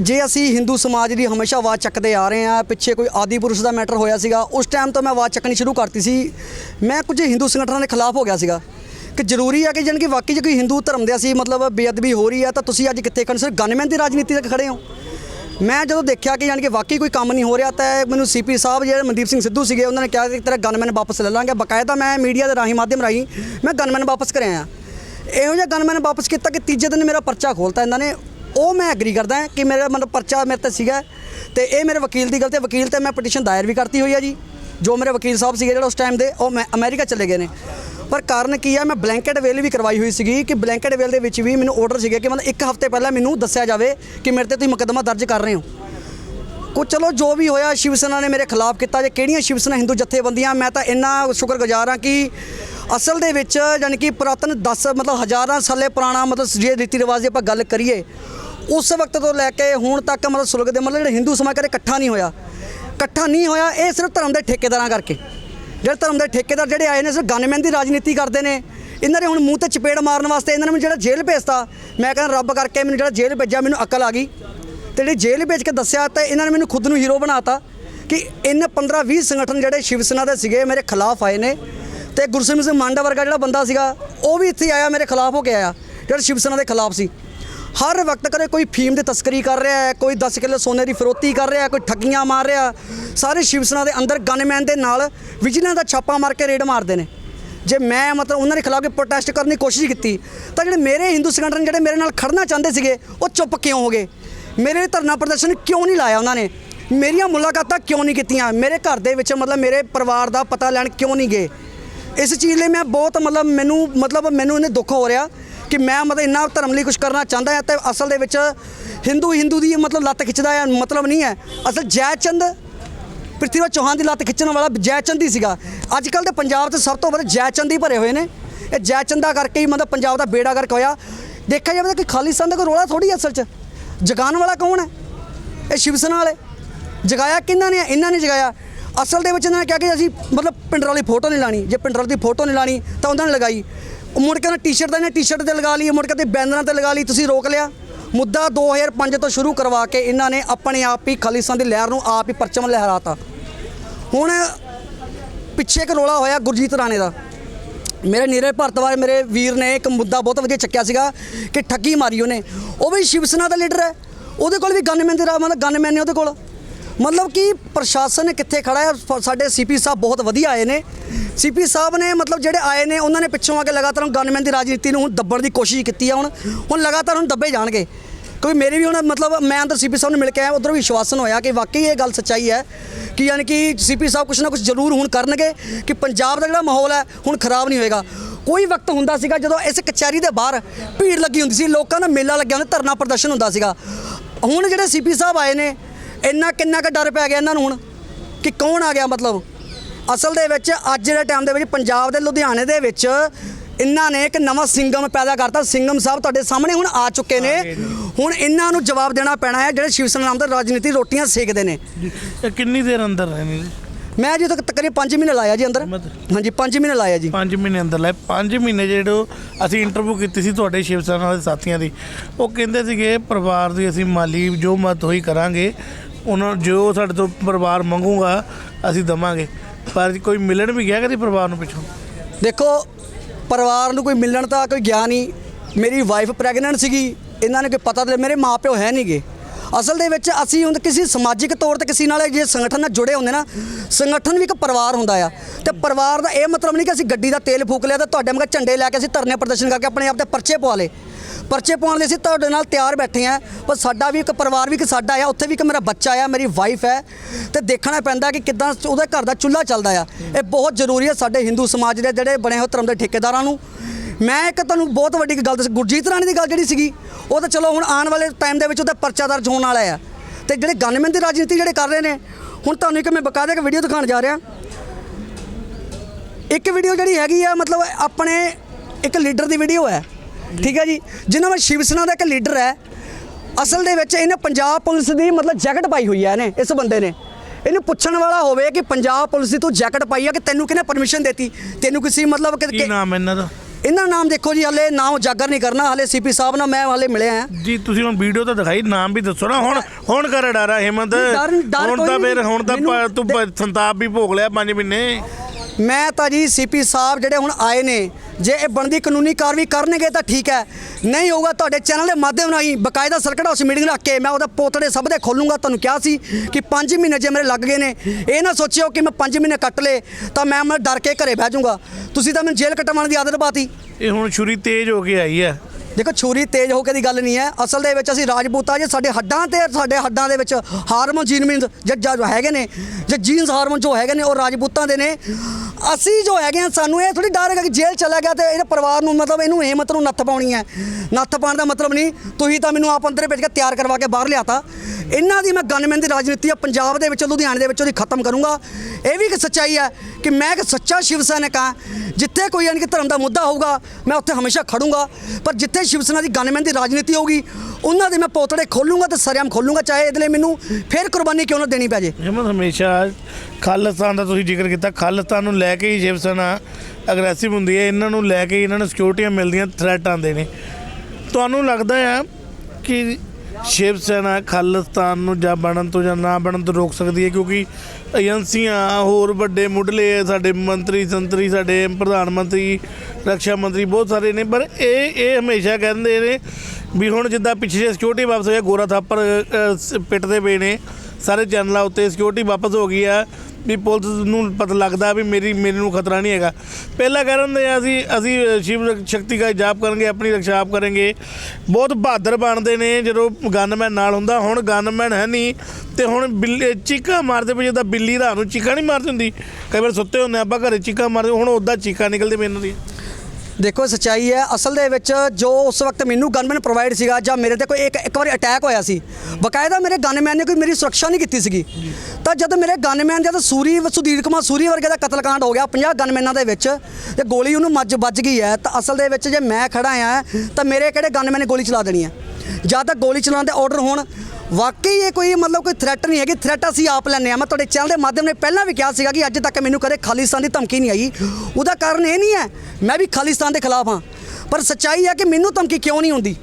ਜੇ ਅਸੀਂ ਹਿੰਦੂ ਸਮਾਜ ਦੀ ਹਮੇਸ਼ਾ ਆਵਾਜ਼ ਚੱਕਦੇ ਆ ਰਹੇ ਹਾਂ, ਪਿੱਛੇ ਕੋਈ ਆਦੀ ਪੁਰਸ਼ ਦਾ ਮੈਟਰ ਹੋਇਆ ਸੀਗਾ, ਉਸ ਟਾਈਮ ਤੋਂ ਮੈਂ ਆਵਾਜ਼ ਚੱਕਣੀ ਸ਼ੁਰੂ ਕਰਤੀ ਸੀ। ਮੈਂ ਕੁਝ ਹਿੰਦੂ ਸੰਗਠਨਾਂ ਦੇ ਖਿਲਾਫ ਹੋ ਗਿਆ ਸੀਗਾ। ਕਿ ਜ਼ਰੂਰੀ ਹੈ ਕਿ ਜਾਣੀ ਕਿ ਵਾਕਈ ਜੇ ਕੋਈ ਹਿੰਦੂ ਧਰਮ ਦੇ ਅਸੀਂ ਮਤਲਬ ਬੇਅਦਬੀ ਹੋ ਰਹੀ ਹੈ ਤਾਂ ਤੁਸੀਂ ਅੱਜ ਕਿੱਥੇ ਖੜੇ ਸਿਰਫ ਗਨਮੈਨ ਦੀ ਰਾਜਨੀਤੀ ਤੱਕ ਖੜੇ ਹੋ। ਮੈਂ ਜਦੋਂ ਦੇਖਿਆ ਕਿ ਜਾਣੀ ਕਿ ਵਾਕਈ ਕੋਈ ਕੰਮ ਨਹੀਂ ਹੋ ਰਿਹਾ, ਤਾਂ ਮੈਨੂੰ ਸੀਪੀ ਸਾਹਿਬ ਜਿਹੜੇ ਮਨਦੀਪ ਸਿੰਘ ਸਿੱਧੂ ਸੀਗੇ, ਉਹਨਾਂ ਨੇ ਕਿਹਾ ਕਿ ਤੇਰਾ ਗਨਮੈਨ ਵਾਪਸ ਲੈ ਲਾਂਗੇ। ਬਕਾਇਦਾ ਮੈਂ ਮੀਡੀਆ ਦੇ ਰਾਹੀਂ, ਮਾਧਿਅਮ ਰਾਹੀਂ ਮੈਂ ਗਨਮੈਨ ਵਾਪਸ ਕਰਿਆ ਇਹੋ ਜਿਹਾ ਗਨਮੈਨ ਵਾਪਸ ਕੀਤਾ ਕਿ ਤੀਜੇ ਦਿਨ ਮੇਰਾ ਪਰਚਾ ਖੋਲਤਾ ਇਹਨਾਂ ਨੇ। ਉਹ ਮੈਂ ਐਗਰੀ ਕਰਦਾ ਕਿ ਮੇਰਾ ਮਤਲਬ ਪਰਚਾ ਮੇਰੇ ਤੇ ਸੀਗਾ ਤੇ ਇਹ ਮੇਰੇ ਵਕੀਲ ਦੀ ਗਲਤੀ ਹੈ। ਵਕੀਲ ਤੇ ਮੈਂ ਪਟੀਸ਼ਨ ਦਾਇਰ ਵੀ ਕਰਤੀ ਹੋਈ ਹੈ ਜੀ। ਜੋ ਮੇਰੇ ਵਕੀਲ ਸਾਹਿਬ ਸੀਗੇ ਜਿਹੜਾ ਉਸ ਟਾਈਮ ਦੇ, ਉਹ ਮੈਂ ਅਮਰੀਕਾ ਚਲੇ ਗਏ ਨੇ। ਪਰ ਕਾਰਨ ਕੀ ਹੈ? ਮੈਂ ਬਲੈਂਕਟ ਵੇਲ ਵੀ ਕਰਵਾਈ ਹੋਈ ਸੀਗੀ ਕਿ ਬਲੈਂਕਟ ਵੇਲ ਦੇ ਵਿੱਚ ਵੀ ਮੈਨੂੰ ਆਰਡਰ ਸੀਗੇ ਕਿ ਮਤਲਬ ਇੱਕ ਹਫ਼ਤੇ ਪਹਿਲਾਂ ਮੈਨੂੰ ਦੱਸਿਆ ਜਾਵੇ ਕਿ ਮੇਰੇ ਤੇ ਤੁਸੀਂ ਮੁਕੱਦਮਾ ਦਰਜ ਕਰ ਰਹੇ ਹੋ। ਕੋ ਚਲੋ ਜੋ ਵੀ ਹੋਇਆ, ਸ਼ਿਵ ਸੈਨਾ ਨੇ ਮੇਰੇ ਖਿਲਾਫ ਕੀਤਾ ਜਾਂ ਕਿਹੜੀਆਂ ਸ਼ਿਵ ਸੈਨਾ ਹਿੰਦੂ ਜਥੇਬੰਦੀਆਂ, ਮੈਂ ਤਾਂ ਇੰਨਾ ਸ਼ੁਕਰਗੁਜ਼ਾਰ ਹਾਂ ਕਿ ਅਸਲ ਦੇ ਵਿੱਚ ਯਾਨੀ ਕਿ ਪੁਰਾਤਨ 10 ਮਤਲਬ ਹਜ਼ਾਰਾਂ ਸਾਲੇ ਪੁਰਾਣਾ ਮਤਲਬ ਜੇ ਰੀਤੀ ਰਿਵਾਜ ਦੀ ਆਪਾਂ ਗੱਲ ਕਰੀਏ ਉਸ ਵਕਤ ਤੋਂ ਲੈ ਕੇ ਹੁਣ ਤੱਕ ਮਤਲਬ ਸੁਲਗ ਦੇ ਮਤਲਬ ਜਿਹੜਾ ਹਿੰਦੂ ਸਮਾਜ ਕਦੇ ਇਕੱਠਾ ਨਹੀਂ ਹੋਇਆ। ਇਕੱਠਾ ਨਹੀਂ ਹੋਇਆ, ਇਹ ਸਿਰਫ ਧਰਮ ਦੇ ਠੇਕੇਦਾਰਾਂ ਕਰਕੇ। ਜਿਹੜੇ ਧਰਮ ਦੇ ਠੇਕੇਦਾਰ ਜਿਹੜੇ ਆਏ ਨੇ, ਸਿਰਫ ਗਨਮੈਨ ਦੀ ਰਾਜਨੀਤੀ ਕਰਦੇ ਨੇ। ਇਹਨਾਂ ਨੇ ਹੁਣ ਮੂੰਹ ਤੇ ਚਪੇੜ ਮਾਰਨ ਵਾਸਤੇ ਇਹਨਾਂ ਨੇ ਮੈਨੂੰ ਜਿਹੜਾ ਜੇਲ੍ਹ ਭੇਜਤਾ, ਮੈਂ ਕਹਿੰਦਾ ਰੱਬ ਕਰਕੇ ਮੈਨੂੰ ਜਿਹੜਾ ਜੇਲ੍ਹ ਭੇਜਿਆ, ਮੈਨੂੰ ਅਕਲ ਆ ਗਈ। ਤੇ ਜਿਹੜੀ ਜੇਲ੍ਹ ਭੇਜ ਕੇ ਦੱਸਿਆ ਤਾਂ ਇਹਨਾਂ ਨੇ ਮੈਨੂੰ ਖੁਦ ਨੂੰ ਹੀਰੋ ਬਣਾਤਾ ਕਿ ਇਹਨਾਂ 15 20 ਸੰਗਠਨ ਜਿਹੜੇ ਸ਼ਿਵ ਸੈਨਾ ਦੇ ਸੀਗੇ, ਮੇਰੇ ਖਿਲਾਫ ਆਏ ਨੇ। ਤੇ ਗੁਰਸਿਮਰਨ ਸਿੰਘ ਮਾਂਡਾ ਵਰਗਾ ਜਿਹੜਾ ਬੰਦਾ ਸੀਗਾ, ਉਹ ਵੀ ਇੱਥੇ ਆਇਆ, ਮੇਰੇ ਖਿਲਾਫ ਹੋ ਕੇ ਆਇਆ, ਜਿਹੜਾ ਸ਼ਿਵ ਸੈਨਾ ਦੇ ਖਿਲਾਫ ਸੀ। ਹਰ ਵਕਤ ਕਦੇ ਕੋਈ ਫੀਮ ਦੀ ਤਸਕਰੀ ਕਰ ਰਿਹਾ ਹੈ, ਕੋਈ 10 ਕਿਲੋ ਸੋਨੇ ਦੀ ਫਰੋਤੀ ਕਰ ਰਿਹਾ ਕੋਈ ਠੱਗੀਆਂ ਮਾਰ ਰਿਹਾ ਸਾਰੇ ਸ਼ਿਵ ਸੈਨਾ ਦੇ ਅੰਦਰ ਗਨਮੈਨ ਦੇ ਨਾਲ ਵਿਜੀਲੈਂਸ ਦਾ ਛਾਪਾ ਮਾਰ ਕੇ ਰੇਡ ਮਾਰਦੇ ਨੇ। ਜੇ ਮੈਂ ਮਤਲਬ ਉਹਨਾਂ ਦੇ ਖਿਲਾਫ ਪ੍ਰੋਟੈਸਟ ਕਰਨ ਦੀ ਕੋਸ਼ਿਸ਼ ਕੀਤੀ, ਤਾਂ ਜਿਹੜੇ ਮੇਰੇ ਹਿੰਦੂ ਸੰਗਠਨ ਜਿਹੜੇ ਮੇਰੇ ਨਾਲ ਖੜਨਾ ਚਾਹੁੰਦੇ ਸੀਗੇ, ਉਹ ਚੁੱਪ ਕਿਉਂ ਹੋ ਗਏ? ਮੇਰੇ ਲਈ ਧਰਨਾ ਪ੍ਰਦਰਸ਼ਨ ਕਿਉਂ ਨਹੀਂ ਲਾਇਆ ਉਹਨਾਂ ਨੇ? ਮੇਰੀਆਂ ਮੁਲਾਕਾਤਾਂ ਕਿਉਂ ਨਹੀਂ ਕੀਤੀਆਂ? ਮੇਰੇ ਘਰ ਦੇ ਵਿੱਚ ਮਤਲਬ ਮੇਰੇ ਪਰਿਵਾਰ ਦਾ ਪਤਾ ਲੈਣ ਕਿਉਂ ਨਹੀਂ ਗਏ? ਇਸ ਚੀਜ਼ ਲਈ ਮੈਂ ਬਹੁਤ ਮਤਲਬ ਮੈਨੂੰ ਮਤਲਬ ਮੈਨੂੰ ਇਹਨੇ ਦੁੱਖ ਹੋ ਰਿਹਾ। ਕਿ ਮੈਂ ਮਤਲਬ ਇੰਨਾ ਧਰਮ ਲਈ ਕੁਝ ਕਰਨਾ ਚਾਹੁੰਦਾ ਹੈ ਤੇ ਅਸਲ ਦੇ ਵਿੱਚ ਹਿੰਦੂ ਹਿੰਦੂ ਦੀ ਮਤਲਬ ਲੱਤ ਖਿੱਚਦਾ ਹੈ, ਮਤਲਬ ਨਹੀਂ ਹੈ। ਅਸਲ ਜੈ ਚੰਦ ਪ੍ਰਿਥਵੀਰਾਜ ਚੌਹਾਨ ਦੀ ਲੱਤ ਖਿੱਚਣ ਵਾਲਾ ਜੈਚੰਦ ਹੀ ਸੀਗਾ। ਅੱਜ ਕੱਲ ਤੇ ਪੰਜਾਬ 'ਚ ਸਭ ਤੋਂ ਵੱਧ ਜੈਚੰਦ ਹੀ ਭਰੇ ਹੋਏ ਨੇ। ਇਹ ਜੈਚੰਦਾ ਕਰਕੇ ਹੀ ਮਤਲਬ ਪੰਜਾਬ ਦਾ ਬੇੜਾ ਗਰਕ ਹੋਇਆ। ਦੇਖਿਆ ਜਾਵੇ ਤਾਂ ਕਿ ਖਾਲਿਸਤਾਨ ਦਾ ਕੋਈ ਰੋਲਾ ਥੋੜੀ ਅਸਲ 'ਚ? ਜਗਾਉਣ ਵਾਲਾ ਕੌਣ ਹੈ? ਇਹ ਸ਼ਿਵ ਸੈਨਾ ਵਾਲੇ। ਜਗਾਇਆ ਕਿਹਨਾਂ ਨੇ? ਇਹਨਾਂ ਨੇ ਜਗਾਇਆ। ਅਸਲ ਦੇ ਵਿੱਚ ਇਹਨਾਂ ਨੇ ਕਿਹਾ ਕਿ ਅਸੀਂ ਮਤਲਬ ਪਿੰਡਰ ਵਾਲੀ ਫੋਟੋ ਨਹੀਂ ਲਾਣੀ। ਜੇ ਪਿੰਡਰ ਦੀ ਫੋਟੋ ਨਹੀਂ ਲਾਣੀ ਤਾਂ ਉਹਨਾਂ ਨੇ ਲਗਾਈ। ਮੁੜ ਕੇ ਉਹਨਾਂ ਟੀ-ਸ਼ਰਟ ਦਾ ਨੇ ਟੀ-ਸ਼ਰਟ ਤੇ ਲਗਾ ਲਈ, ਮੁੜ ਕੇ ਤੇ ਬੈਨਰਾਂ ਤੇ ਲਗਾ ਲਈ, ਤੁਸੀਂ ਰੋਕ ਲਿਆ। ਮੁੱਦਾ 2005 ਤੋਂ ਸ਼ੁਰੂ ਕਰਵਾ ਕੇ ਇਹਨਾਂ ਨੇ ਆਪਣੇ ਆਪ ਹੀ ਖਾਲਿਸਤਾਨ ਦੀ ਲਹਿਰ ਨੂੰ ਆਪ ਹੀ ਪਰਚਮ ਲਹਿਰਾਤਾ। ਹੁਣ ਪਿੱਛੇ ਇੱਕ ਰੋਲਾ ਹੋਇਆ ਗੁਰਜੀਤ ਰਾਣੇ ਦਾ। ਮੇਰੇ ਨੀਰੇ ਭਾਰਤਵਾਜ ਮੇਰੇ ਵੀਰ ਨੇ ਇੱਕ ਮੁੱਦਾ ਬਹੁਤ ਵਧੀਆ ਚੱਕਿਆ ਸੀਗਾ ਕਿ ਠੱਗੀ ਮਾਰੀ ਉਹਨੇ। ਉਹ ਵੀ ਸ਼ਿਵ ਸੈਨਾ ਦਾ ਲੀਡਰ ਹੈ। ਉਹਦੇ ਕੋਲ ਵੀ ਗਨਮੈਨ ਦੇ ਰਾ ਮਤਲਬ ਗਨਮੈਨ ਨੇ ਉਹਦੇ ਕੋਲ। ਮਤਲਬ ਕਿ ਪ੍ਰਸ਼ਾਸਨ ਕਿੱਥੇ ਖੜਾ ਹੈ ਫ- ਸਾਡੇ ਸੀਪੀ ਸਾਹਿਬ ਬਹੁਤ ਵਧੀਆ ਆਏ ਨੇ। ਸੀਪੀ ਸਾਹਿਬ ਨੇ ਮਤਲਬ ਜਿਹੜੇ ਆਏ ਨੇ, ਉਹਨਾਂ ਨੇ ਪਿੱਛੋਂ ਆ ਕੇ ਲਗਾਤਾਰ ਗਨਮੈਨ ਦੀ ਰਾਜਨੀਤੀ ਨੂੰ ਹੁਣ ਦੱਬਣ ਦੀ ਕੋਸ਼ਿਸ਼ ਕੀਤੀ ਹੈ ਹੁਣ। ਹੁਣ ਲਗਾਤਾਰ ਹੁਣ ਦੱਬੇ ਜਾਣਗੇ। ਕਿਉਂਕਿ ਮੇਰੀ ਵੀ ਹੁਣ ਮਤਲਬ ਮੈਂ ਅੰਦਰ ਸੀਪੀ ਸਾਹਿਬ ਨੂੰ ਮਿਲ ਕੇ ਆਇਆ, ਉਧਰ ਵਿਸ਼ਵਾਸਨ ਹੋਇਆ ਕਿ ਵਾਕਈ ਇਹ ਗੱਲ ਸੱਚਾਈ ਹੈ ਕਿ ਯਾਨੀ ਕਿ ਸੀਪੀ ਸਾਹਿਬ ਕੁਛ ਨਾ ਕੁਛ ਜ਼ਰੂਰ ਹੁਣ ਕਰਨਗੇ ਕਿ ਪੰਜਾਬ ਦਾ ਜਿਹੜਾ ਮਾਹੌਲ ਹੈ ਹੁਣ ਖਰਾਬ ਨਹੀਂ ਹੋਏਗਾ। ਕੋਈ ਵਕਤ ਹੁੰਦਾ ਸੀਗਾ ਜਦੋਂ ਇਸ ਕਚਹਿਰੀ ਦੇ ਬਾਹਰ ਭੀੜ ਲੱਗੀ ਹੁੰਦੀ ਸੀ, ਲੋਕਾਂ ਦਾ ਮੇਲਾ ਲੱਗਿਆ ਹੁੰਦਾ, ਧਰਨਾ ਪ੍ਰਦਰਸ਼ਨ ਹੁੰਦਾ ਸੀਗਾ। ਹੁਣ ਜਿਹੜੇ ਸੀਪੀ ਸਾਹਿਬ ਆਏ ਨੇ ਇੰਨਾ ਕਿੰਨਾ ਕੁ ਡਰ ਪੈ ਗਿਆ ਇਹਨਾਂ ਨੂੰ ਹੁਣ ਕਿ ਕੌਣ ਆ ਗਿਆ ਮਤਲਬ? ਅਸਲ ਦੇ ਵਿੱਚ ਅੱਜ ਦੇ ਟਾਈਮ ਦੇ ਵਿੱਚ ਪੰਜਾਬ ਦੇ ਲੁਧਿਆਣੇ ਦੇ ਵਿੱਚ ਇਹਨਾਂ ਨੇ ਇੱਕ ਨਵਾਂ ਸਿੰਗਮ ਪੈਦਾ ਕਰਤਾ। ਸਿੰਗਮ ਸਾਹਿਬ ਤੁਹਾਡੇ ਸਾਹਮਣੇ ਹੁਣ ਆ ਚੁੱਕੇ ਨੇ। ਹੁਣ ਇਹਨਾਂ ਨੂੰ ਜਵਾਬ ਦੇਣਾ ਪੈਣਾ ਹੈ ਜਿਹੜੇ ਸ਼ਿਵ ਸੈਨਾ ਨਾਮ ਦਾ ਰਾਜਨੀਤੀ ਰੋਟੀਆਂ ਸੇਕਦੇ ਨੇ।
ਇਹ ਕਿੰਨੀ ਦੇਰ ਅੰਦਰ ਰਹਿਣੀ ਜੀ?
ਮੈਂ ਜੀ ਤੱਕ ਤਕਰੀਬਨ 5 ਮਹੀਨੇ ਲਾਇਆ ਜੀ ਅੰਦਰ? ਹਾਂਜੀ 5 ਮਹੀਨੇ ਲਾਇਆ ਜੀ।
5 ਮਹੀਨੇ ਅੰਦਰ ਲੈ 5 ਮਹੀਨੇ ਜਿਹੜੇ ਉਹ ਅਸੀਂ ਇੰਟਰਵਿਊ ਕੀਤੀ ਸੀ ਤੁਹਾਡੇ ਸ਼ਿਵ ਸੈਨਾ ਵਾਲੇ ਸਾਥੀਆਂ ਦੀ। ਉਹ ਕਹਿੰਦੇ ਸੀਗੇ ਪਰਿਵਾਰ ਦੀ ਅਸੀਂ ਮਾਲੀ ਜੋ ਮਤ ਹੋਈ ਕਰਾਂਗੇ ਉਹਨਾਂ ਜੋ ਸਾਡੇ ਤੋਂ ਪਰਿਵਾਰ ਮੰਗੂਗਾ, ਅਸੀਂ ਦਵਾਂਗੇ। ਪਰ ਕੋਈ ਮਿਲਣ ਵੀ ਗਿਆ ਕਦੀ ਪਰਿਵਾਰ ਨੂੰ ਪਿੱਛੋਂ?
ਦੇਖੋ, ਪਰਿਵਾਰ ਨੂੰ ਕੋਈ ਮਿਲਣ ਤਾਂ ਕੋਈ ਗਿਆ ਨਹੀਂ। ਮੇਰੀ ਵਾਈਫ ਪ੍ਰੈਗਨੈਂਟ ਸੀਗੀ। ਇਹਨਾਂ ਨੇ ਕੋਈ ਪਤਾ ਤੇ ਮੇਰੇ ਮਾਪਿਓ ਹੈ ਨਹੀਂਗੇ। ਅਸਲ ਦੇ ਵਿੱਚ ਅਸੀਂ ਹੁਣ ਕਿਸੇ ਸਮਾਜਿਕ ਤੌਰ ਤੇ ਕਿਸੇ ਨਾਲ ਜੇ ਸੰਗਠਨ ਨਾਲ ਜੁੜੇ ਹੁੰਦੇ ਨਾ, ਸੰਗਠਨ ਵੀ ਇੱਕ ਪਰਿਵਾਰ ਹੁੰਦਾ ਆ। ਤੇ ਪਰਿਵਾਰ ਦਾ ਇਹ ਮਤਲਬ ਨਹੀਂ ਕਿ ਅਸੀਂ ਗੱਡੀ ਦਾ ਤੇਲ ਫੂਕ ਲਿਆ ਤੇ ਤੁਹਾਡੇ ਮਗਾ ਝੰਡੇ ਲੈ ਕੇ ਅਸੀਂ ਧਰਨੇ ਪ੍ਰਦਰਸ਼ਨ ਕਰਕੇ ਆਪਣੇ ਆਪ ਤੇ ਪਰਚੇ ਪਵਾ ਲਏ। ਪਰਚੇ ਪਾਉਣ ਲਈ ਅਸੀਂ ਤੁਹਾਡੇ ਨਾਲ ਤਿਆਰ ਬੈਠੇ ਆ ਪਰ ਸਾਡਾ ਵੀ ਇੱਕ ਪਰਿਵਾਰ ਵੀ ਇੱਕ ਸਾਡਾ ਆ, ਉੱਥੇ ਵੀ ਇੱਕ ਮੇਰਾ ਬੱਚਾ ਆ, ਮੇਰੀ ਵਾਈਫ ਹੈ। ਤੇ ਦੇਖਣਾ ਪੈਂਦਾ ਕਿ ਕਿਦਾਂ ਉਹਦੇ ਘਰ ਦਾ ਚੁੱਲ੍ਹਾ ਚੱਲਦਾ ਆ। ਇਹ ਬਹੁਤ ਜ਼ਰੂਰੀ ਹੈ ਸਾਡੇ ਹਿੰਦੂ ਸਮਾਜ ਦੇ ਜਿਹੜੇ ਬਣੇ ਹੋਏ ਧਰਮ ਦੇ ਠੇਕੇਦਾਰਾਂ ਨੂੰ। ਮੈਂ ਇੱਕ ਤੁਹਾਨੂੰ ਬਹੁਤ ਵੱਡੀ ਗੱਲ ਦੱਸ ਗੁਰਜੀਤ ਰਾਣੀ ਦੀ ਗੱਲ ਜਿਹੜੀ ਸੀਗੀ, ਉਹ ਤਾਂ ਚਲੋ ਹੁਣ ਆਉਣ ਵਾਲੇ ਟਾਈਮ ਦੇ ਵਿੱਚ ਉਹਦਾ ਪਰਚਾ ਦਰਜ ਹੋਣ ਵਾਲਾ ਆ। ਤੇ ਜਿਹੜੇ ਗਨਮੈਨ ਦੀ ਰਾਜਨੀਤੀ ਜਿਹੜੇ ਕਰ ਰਹੇ ਨੇ, ਹੁਣ ਤੁਹਾਨੂੰ ਇੱਕ ਮੈਂ ਬਕਾਇਦਾ ਇੱਕ ਵੀਡੀਓ ਦਿਖਾਉਣ ਜਾ ਰਿਹਾ। ਇੱਕ ਵੀਡੀਓ ਜਿਹੜੀ ਹੈਗੀ ਆ, ਮਤਲਬ ਆਪਣੇ ਇੱਕ ਲੀਡਰ ਦੀ ਵੀਡੀਓ ਹੈ। ਠੀਕ ਹੈ ਜੀ ਜਿਹਨਾਂ ਵਿੱਚ ਸ਼ਿਵ ਸੈਨਾ ਦਾ ਇੱਕ ਲੀਡਰ ਹੈ ਅਸਲ ਦੇ ਵਿੱਚ ਇਹਨੇ ਪੰਜਾਬ ਪੁਲਿਸ ਦੀ ਮਤਲਬ ਜੈਕਟ ਪਾਈ ਹੋਈ ਹੈ ਇਹਨੇ ਇਸ ਬੰਦੇ ਨੇ। ਇਹਨੂੰ ਪੁੱਛਣ ਵਾਲਾ ਹੋਵੇ ਕਿ ਪੰਜਾਬ ਪੁਲਿਸ ਦੀ ਤੂੰ ਜੈਕਟ ਪਾਈ ਆ ਕਿ ਤੈਨੂੰ ਕਿਹਨੇ ਪਰਮਿਸ਼ਨ ਦਿੱਤੀ? ਤੈਨੂੰ ਕਿਸੇ ਮਤਲਬ ਕਿ
ਕੀ ਨਾਮ ਇਹਨਾਂ ਦਾ?
ਇਹਨਾਂ ਨਾਮ ਦੇਖੋ ਜੀ ਹਲੇ ਨਾਮ ਉਜਾਗਰ ਨਹੀਂ ਕਰਨਾ ਹਲੇ ਸੀਪੀ ਸਾਹਿਬ ਨਾਲ ਮੈਂ ਹਲੇ ਮਿਲਿਆ ਆ
ਜੀ ਤੁਸੀਂ ਹੁਣ ਵੀਡੀਓ ਤਾਂ ਦਿਖਾਈ ਨਾਮ ਵੀ ਦੱਸੋ ਨਾ ਹੁਣ ਹੁਣ ਕਰ ਡਰਾ ਹਿੰਮਤ।
ਨਹੀਂ, ਡਰ- ਡਰ
ਹੁਣ
ਕੋਈ
ਤਾਂ
ਨਹੀਂ।
ਫਿਰ ਹੁਣ ਤਾਂ
ਮੈਨੂੰ-
ਤੂੰ ਪ- ਸੰਤਾਪ ਵੀ ਭੋਗ ਲਿਆ 5 ਮਹੀਨੇ।
ਮੈਂ ਤਾਂ ਜੀ ਸੀਪੀ ਸਾਹਿਬ ਜਿਹੜੇ ਹੁਣ ਆਏ ਨੇ ਜੇ ਇਹ ਬਣਦੀ ਕਾਨੂੰਨੀ ਕਾਰਵਾਈ ਕਰਨਗੇ ਤਾਂ ਠੀਕ ਹੈ। ਨਹੀਂ ਹੋਊਗਾ ਤੁਹਾਡੇ ਚੈਨਲ ਦੇ ਮਾਧਿਅਮ ਨਾਲ ਹੀ ਬਕਾਇਦਾ ਸਰਕਟ ਹਾਊਸ ਮੀਟਿੰਗ ਰੱਖ ਕੇ ਮੈਂ ਉਹਦਾ ਪੋਤੜੇ ਸਭ ਦੇ ਖੋਲੂੰਗਾ ਤੁਹਾਨੂੰ ਕਿਹਾ ਸੀ ਕਿ 5 ਮਹੀਨੇ ਜੇ ਮੇਰੇ ਲੱਗ ਗਏ ਨੇ ਇਹ ਨਾ ਸੋਚਿਓ ਕਿ ਮੈਂ 5 ਮਹੀਨੇ ਕੱਟ ਲਏ ਤਾਂ ਮੈਂ ਮੈਂ ਡਰ ਕੇ ਘਰੇ ਬਹਿ ਜਾਊਂਗਾ। ਤੁਸੀਂ ਤਾਂ ਮੈਨੂੰ ਜੇਲ੍ਹ ਕਟਵਾਉਣ ਦੀ ਆਦਤ ਪਾਤੀ।
ਇਹ ਹੁਣ ਛੁਰੀ ਤੇਜ਼ ਹੋ ਕੇ ਆਈ ਹੈ।
ਦੇਖੋ ਛੁਰੀ ਤੇਜ਼ ਹੋ ਕੇ ਦੀ ਗੱਲ ਨਹੀਂ ਹੈ। ਅਸਲ ਦੇ ਵਿੱਚ ਅਸੀਂ ਰਾਜਪੂਤਾਂ ਜੇ ਸਾਡੇ ਹੱਡਾਂ ਤੇ ਸਾਡੇ ਹੱਡਾਂ ਦੇ ਵਿੱਚ ਹਾਰਮੋਨ ਜੀਨ ਮੀਨਸ ਜੋ ਹੈਗੇ ਨੇ ਜੇ ਜੀਨਸ ਹਾਰਮੋਨ ਜੋ ਹੈਗੇ ਨੇ ਉਹ ਰਾਜਪੂਤਾਂ ਦੇ ਨੇ। ਅਸੀਂ ਜੋ ਹੈਗੇ ਆ ਸਾਨੂੰ ਇਹ ਥੋੜੀ ਡਰ ਹੈਗਾ ਕਿ ਜੇਲ੍ਹ ਚਲਾ ਗਿਆ ਤੇ ਇਹਦੇ ਪਰਿਵਾਰ ਨੂੰ ਮਤਲਬ ਇਹਨੂੰ ਹਿੰਮਤ ਨੂੰ ਨੱਥ ਪਾਉਣੀ ਹੈ। ਨੱਥ ਪਾਉਣ ਦਾ ਮਤਲਬ ਨਹੀਂ, ਤੁਸੀਂ ਤਾਂ ਮੈਨੂੰ ਆਪ ਅੰਦਰ ਭੇਜ ਕੇ ਤਿਆਰ ਕਰਵਾ ਕੇ ਬਾਹਰ ਲਿਆਤਾ। ਇਹਨਾਂ ਦੀ ਮੈਂ ਗਨਮੈਨ ਦੀ ਰਾਜਨੀਤੀ ਆ, ਪੰਜਾਬ ਦੇ ਵਿੱਚ, ਲੁਧਿਆਣੇ ਦੇ ਵਿੱਚ ਉਹਦੀ ਖਤਮ ਕਰੂੰਗਾ। ਇਹ ਵੀ ਇੱਕ ਸੱਚਾਈ ਹੈ ਕਿ ਮੈਂ ਇੱਕ ਸੱਚਾ ਸ਼ਿਵ ਸੈਨਿਕ ਹਾਂ। ਜਿੱਥੇ ਕੋਈ ਯਾਨੀ ਕਿ ਧਰਮ ਦਾ ਮੁੱਦਾ ਹੋਊਗਾ, ਮੈਂ ਉੱਥੇ ਹਮੇਸ਼ਾ ਖੜੂੰਗਾ। ਪਰ ਜਿੱਥੇ ਸ਼ਿਵ ਸੈਨਾ ਦੀ ਗਨਮੈਨ ਦੀ ਰਾਜਨੀਤੀ ਹੋਊਗੀ, ਉਹਨਾਂ ਦੇ ਮੈਂ ਪੋਤੜੇ ਖੋਲੂੰਗਾ ਤੇ ਸਰਿਆਮ ਖੋਲੂੰਗਾ, ਚਾਹੇ ਇਹਦੇ ਲਈ ਮੈਨੂੰ ਫੇਰ ਕੁਰਬਾਨੀ ਕਿਉਂ ਨਾ ਦੇਣੀ ਪੈ ਜੇ।
ਹਿੰਮਤ, ਹਮੇਸ਼ਾ ਖਾਲਿਸਤਾਨ ਦਾ ਤੁਸੀਂ ਜ਼ਿਕਰ ਕੀਤਾ, ਖਾਲਿਸਤਾਨ ਨੂੰ ਲੈ ਕੇ ਹੀ ਸ਼ਿਵ ਸੈਨਾ ਅਗਰੈਸਿਵ ਹੁੰਦੀ ਹੈ, ਇਹਨਾਂ ਨੂੰ ਲੈ ਕੇ ਹੀ ਇਹਨਾਂ ਨੂੰ ਸਿਕਿਉਰਟੀਆਂ ਮਿਲਦੀਆਂ ਥ੍ਰੈਟ ਆਉਂਦੇ ਨੇ। ਤੁਹਾਨੂੰ ਲੱਗਦਾ ਆ ਕਿ ਸ਼ਿਵ ਸੈਨਾ ਖਾਲਿਸਤਾਨ ਨੂੰ ਜਾਂ ਬਣਨ ਤੋਂ ਜਾਂ ਨਾ ਬਣਨ ਤੋਂ ਰੋਕ ਸਕਦੀ ਹੈ? ਕਿਉਂਕਿ ਏਜੰਸੀਆਂ, ਹੋਰ ਵੱਡੇ ਮੁੱਢਲੇ ਸਾਡੇ ਮੰਤਰੀ, ਸੰਤਰੀ, ਸਾਡੇ ਪ੍ਰਧਾਨ ਮੰਤਰੀ, ਰੱਖਿਆ ਮੰਤਰੀ ਬਹੁਤ ਸਾਰੇ ਨੇ, ਪਰ ਇਹ ਇਹ ਹਮੇਸ਼ਾ ਕਹਿੰਦੇ ਨੇ ਵੀ ਹੁਣ ਜਿੱਦਾਂ ਪਿੱਛੇ ਸਿਕਿਉਰਿਟੀ ਵਾਪਸ ਹੋਇਆ ਗੋਰਾ ਥਾਪਰ ਸ- ਪਿੱਟਦੇ ਪਏ ਨੇ, ਸਾਰੇ ਚੈਨਲਾਂ ਉੱਤੇ ਸਿਕਿਉਰਿਟੀ ਵਾਪਸ ਹੋ ਗਈ ਆ ਵੀ ਪੁਲਿਸ ਨੂੰ ਪਤਾ ਲੱਗਦਾ ਵੀ ਮੇਰੀ, ਮੇਰੇ ਨੂੰ ਖਤਰਾ ਨਹੀਂ ਹੈਗਾ। ਪਹਿਲਾਂ ਕਹਿ ਰਹੇ ਆ, ਅਸੀਂ ਅਸੀਂ ਸ਼ਿਵ ਸ਼ਕਤੀ ਦਾ ਜਾਪ ਕਰਾਂਗੇ ਆਪਣੀ ਰੱਖਿਆ ਆਪ ਕਰਾਂਗੇ ਬਹੁਤ ਬਹਾਦਰ ਬਣਦੇ ਨੇ, ਜਦੋਂ ਗਨਮੈਨ ਨਾਲ ਹੁੰਦਾ, ਹੁਣ ਗਨਮੈਨ ਹੈ ਨਹੀਂ, ਤੇ ਹੁਣ ਬਿੱਲੀ ਚੀਕਾਂ ਮਾਰਦੇ ਪਏ, ਜਿੱਦਾਂ ਬਿੱਲੀ ਰਾਤ ਨੂੰ ਚੀਕਾ ਨਹੀਂ ਮਾਰਦੀ ਹੁੰਦੀ। ਕਈ ਵਾਰ ਸੁੱਤੇ ਹੁੰਦੇ ਆਪਾਂ ਘਰੇ ਚੀਕਾਂ ਮਾਰਦੇ, ਹੁਣ ਉੱਦਾਂ ਚੀਕਾ ਨਿਕਲਦੇ ਪਏ ਇਹਨਾਂ ਦੀ
ਦੇਖੋ, ਸੱਚਾਈ ਹੈ, ਅਸਲ ਦੇ ਵਿੱਚ ਜੋ ਉਸ ਵਕਤ ਮੈਨੂੰ ਗਨਮੈਨ ਪ੍ਰੋਵਾਈਡ ਸੀਗਾ ਜਾਂ ਮੇਰੇ ਤੇ ਕੋਈ ਇੱਕ ਇੱਕ ਵਾਰੀ ਅਟੈਕ ਹੋਇਆ ਸੀ, ਬਕਾਇਦਾ ਮੇਰੇ ਗਨਮੈਨ ਨੇ ਕੋਈ ਮੇਰੀ ਸੁਰੱਖਿਆ ਨਹੀਂ ਕੀਤੀ ਸੀਗੀ। ਤਾਂ ਜਦ ਮੇਰੇ ਗਨਮੈਨ ਜਦ ਸੂਰੀ ਸੁਧੀਰ ਕੁਮਾਰ ਸੂਰੀ ਵਰਗੇ ਦਾ ਕਤਲकांड ਹੋ ਗਿਆ 50 ਗਨਮੈਨਾਂ ਦੇ ਵਿੱਚ, ਤੇ ਗੋਲੀ ਉਹਨੂੰ ਮੱਜ ਵੱਜ ਗਈ ਹੈ, ਤਾਂ ਅਸਲ ਦੇ ਵਿੱਚ ਜੇ ਮੈਂ ਖੜਾ ਆ ਤਾਂ ਮੇਰੇ ਕਿਹੜੇ ਗਨਮੈਨ ਨੇ ਗੋਲੀ ਚਲਾ ਦੇਣੀ ਹੈ? ਜਦ ਤਾਂ ਗੋਲੀ ਚਲਾਉਣ ਦੇ ਆਰਡਰ ਹੋਣ ਵਾਕਈ ਇਹ ਕੋਈ ਮਤਲਬ ਕੋਈ ਥ੍ਰੈਟ ਨਹੀਂ ਹੈਗੀ ਥ੍ਰੈਟ ਅਸੀਂ ਆਪ ਲੈਂਦੇ ਆ ਮੈਂ ਤੁਹਾਡੇ ਚੈਨਲ ਦੇ ਮਾਧਿਅਮ ਨੇ ਪਹਿਲਾਂ ਵੀ ਕਿਹਾ ਸੀਗਾ ਕਿ ਅੱਜ ਤੱਕ ਮੈਨੂੰ ਕਦੇ ਖਾਲਿਸਤਾਨ ਦੀ ਧਮਕੀ ਨਹੀਂ ਆਈ। ਉਹਦਾ ਕਾਰਨ ਇਹ ਨਹੀਂ ਹੈ, ਮੈਂ ਵੀ ਖਾਲਿਸਤਾਨ ਦੇ ਖਿਲਾਫ ਹਾਂ। ਪਰ ਸੱਚਾਈ ਹੈ ਕਿ ਮੈਨੂੰ ਧਮਕੀ ਕਿਉਂ ਨਹੀਂ ਹੁੰਦੀ